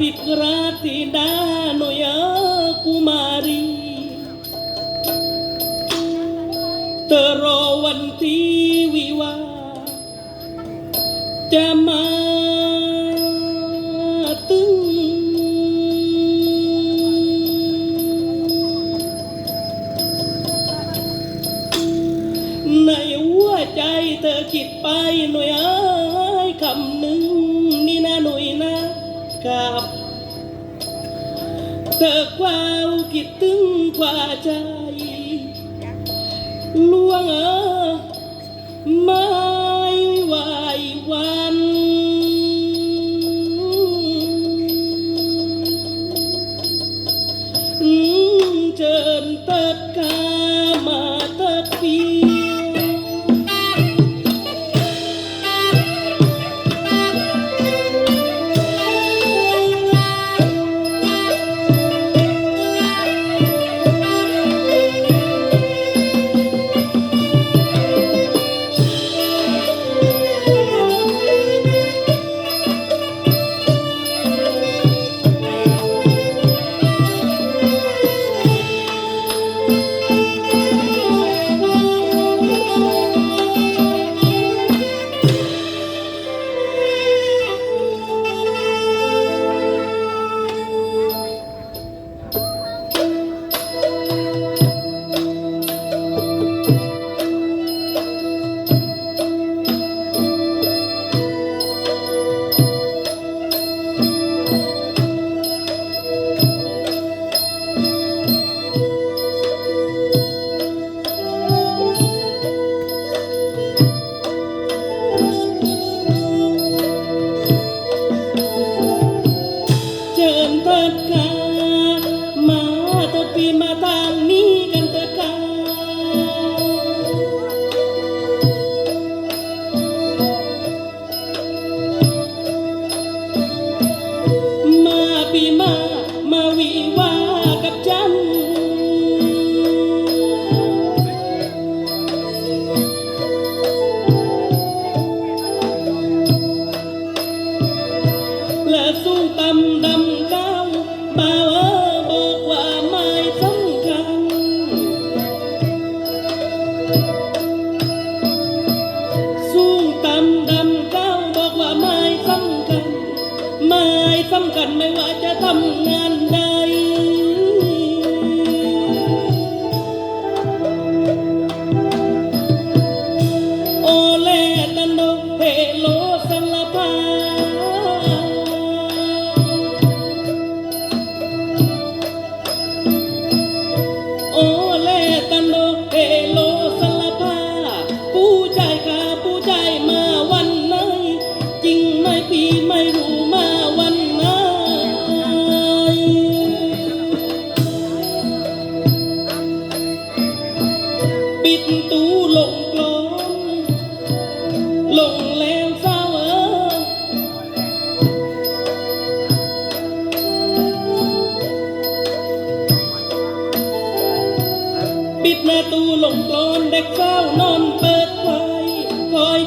बिकराती डानो या कुमारी तरो वंती विवा जमा ใจเธอคิดไปหน่อยคำหนึ่งนี่นะหน่อยนะก้า เธอความคิดถึงกว่าใจล่วงเอ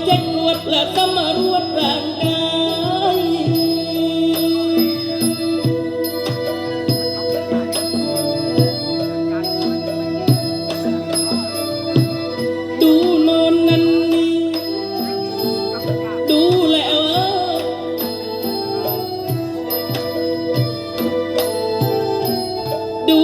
จะนวดและก็มารวดร่างกายดูนอนนั่นนี่ดูแล้วดู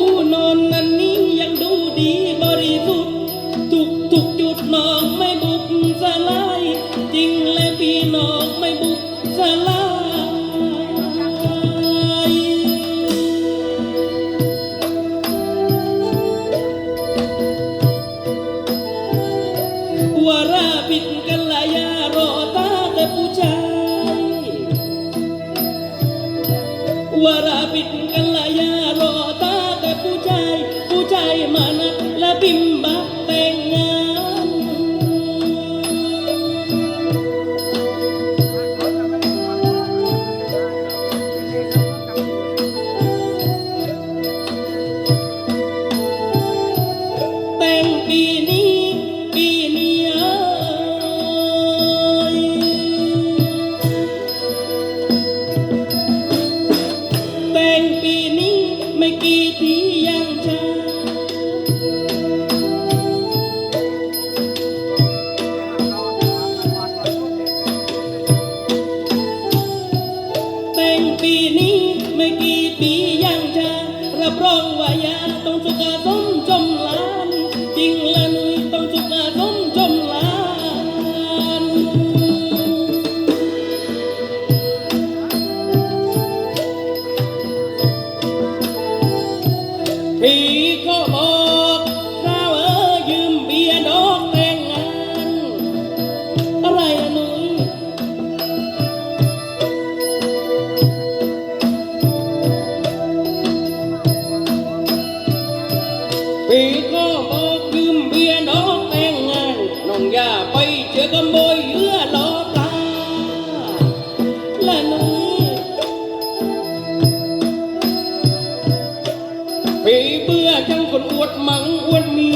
รือขโมยเรือล้อปลาและน้องปีเบื่อจังคนอวดมั่งอวดมี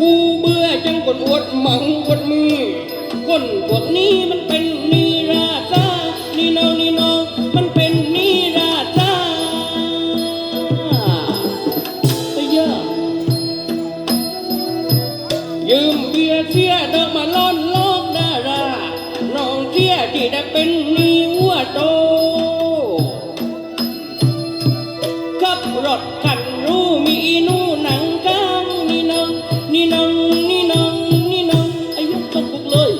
กูเบื่อจังคนอวดมั่งอวดมีคนพวกนี้มันเป็น นี่นังนี่นังนี่นังอายุตกเลย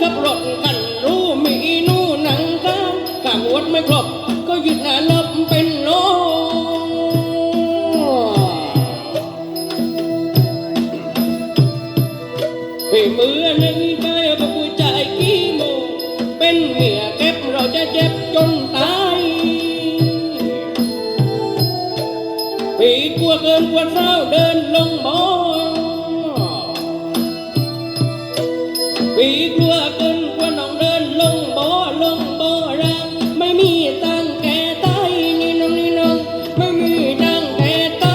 ขับรถกันรู้มีนู่นังก้าวกางวัดไม่ครบก็หยุดหานับเป็นโลพี่มือหนึ่งใจประกุใจกี่โมเป็นเมียเก็บเราจะเจ็บจนตาย เกินกว่าเศร้าเดินลงมอปีกลัวเกินกว่าน้องเดินลงบ่อลงบ่อรังไม่มีตังแก่ไตนี่น้องนี่น้องไม่มีตังแก่ไต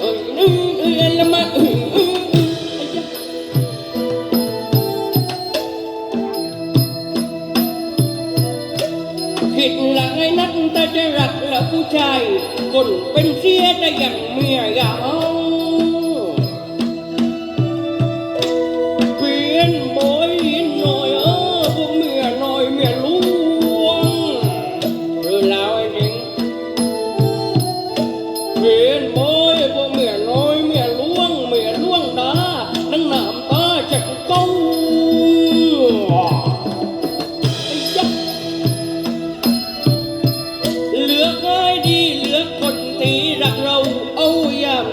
เอ้ยนี่เอ้ยละมาเอ้ยเอื้ยเอ้ยผิดหลังไอ้นักแต่จะรักแล้วผู้ชาย คนเป็นเสียแต่อย่างเมียอย่าเอาเปลี่ยนบ่อยน้อยเออพวกเมียน้อยเมียรู้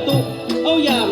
ตุเอาอย่าง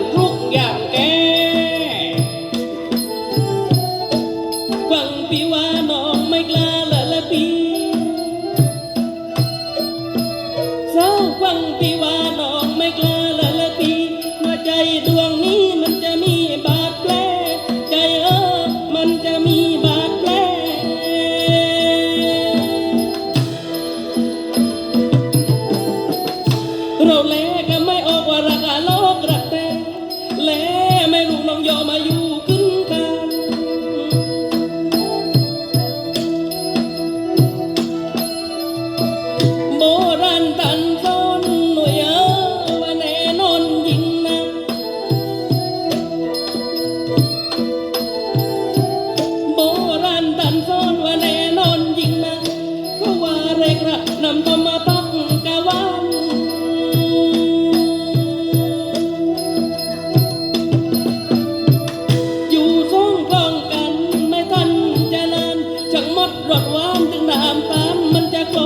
ดรถว่างจึงนามตามมันจะโก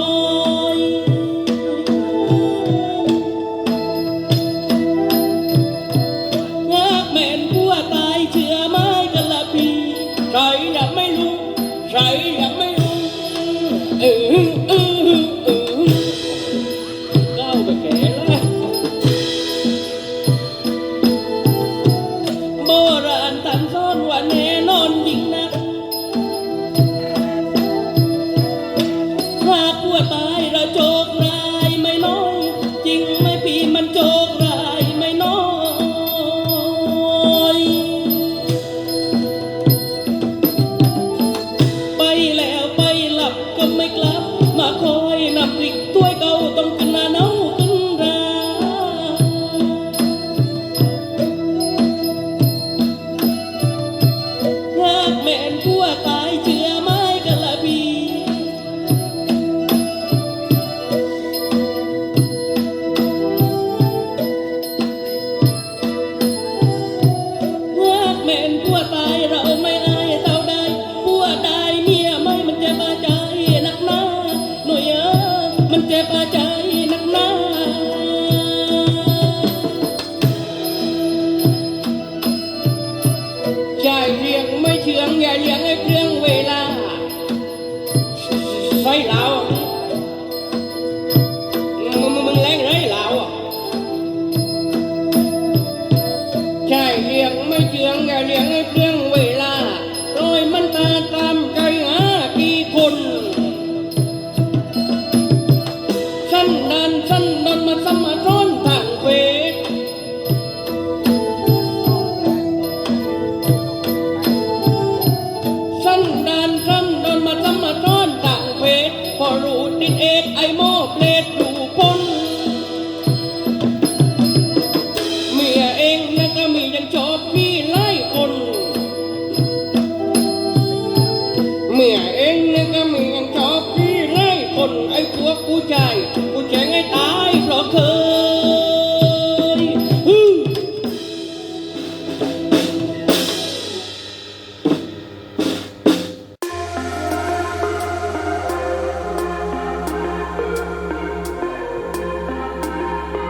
มีอเองนึกว่ามึงยัชอบที่ไล่คนไอ้พวกผู้ชายกูแฉงให้ตา